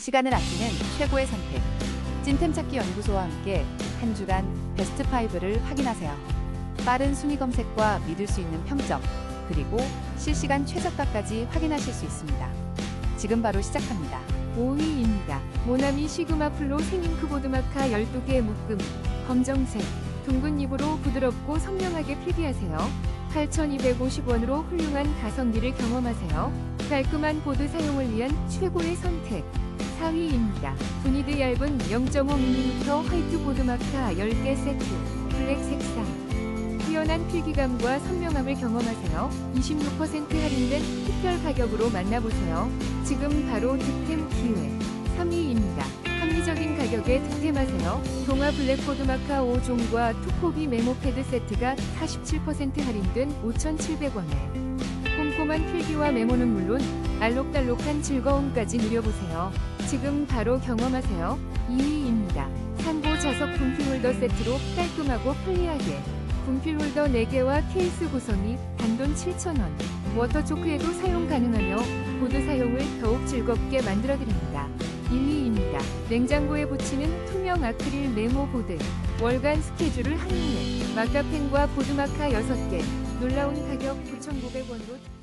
시간을 아끼는 최고의 선택. 찐템 찾기 연구소와 함께 한 주간 베스트 5를 확인하세요. 빠른 순위 검색과 믿을 수 있는 평점, 그리고 실시간 최저가까지 확인하실 수 있습니다. 지금 바로 시작합니다. 5위입니다. 모나미 시그마 플로 생잉크 보드 마카 12개 묶음 검정색 둥근 잎으로 부드럽고 선명하게 필기하세요. 8,250원으로 훌륭한 가성비를 경험하세요. 깔끔한 보드 사용을 위한 최고의 선택 4위입니다. 분이드 얇은 0.5mm 화이트 보드 마카 10개 세트 블랙 색상 뛰어난 필기감과 선명함을 경험하세요. 26% 할인된 특별 가격으로 만나보세요. 지금 바로 득템 기회. 3위입니다. 합리적인 가격에 득템하세요. 동아 블랙보드 마카 5종과 투코비 메모 패드 세트가 47% 할인된 5,700원에 꼼꼼한 필기와 메모는 물론 알록달록한 즐거움까지 누려보세요. 지금 바로 경험하세요. 2위입니다. 산보 자석 분필 홀더 세트로 깔끔하고 편리하게 분필 홀더 4개와 케이스 구성이 단돈 7,000원. 워터 초크에도 사용 가능하며 보드 사용을 더욱 즐겁게 만들어드립니다. 1위입니다. 냉장고에 붙이는 투명 아크릴 메모 보드. 월간 스케줄을 한눈에. 마카펜과 보드마카 6개. 놀라운 가격 9,900원으로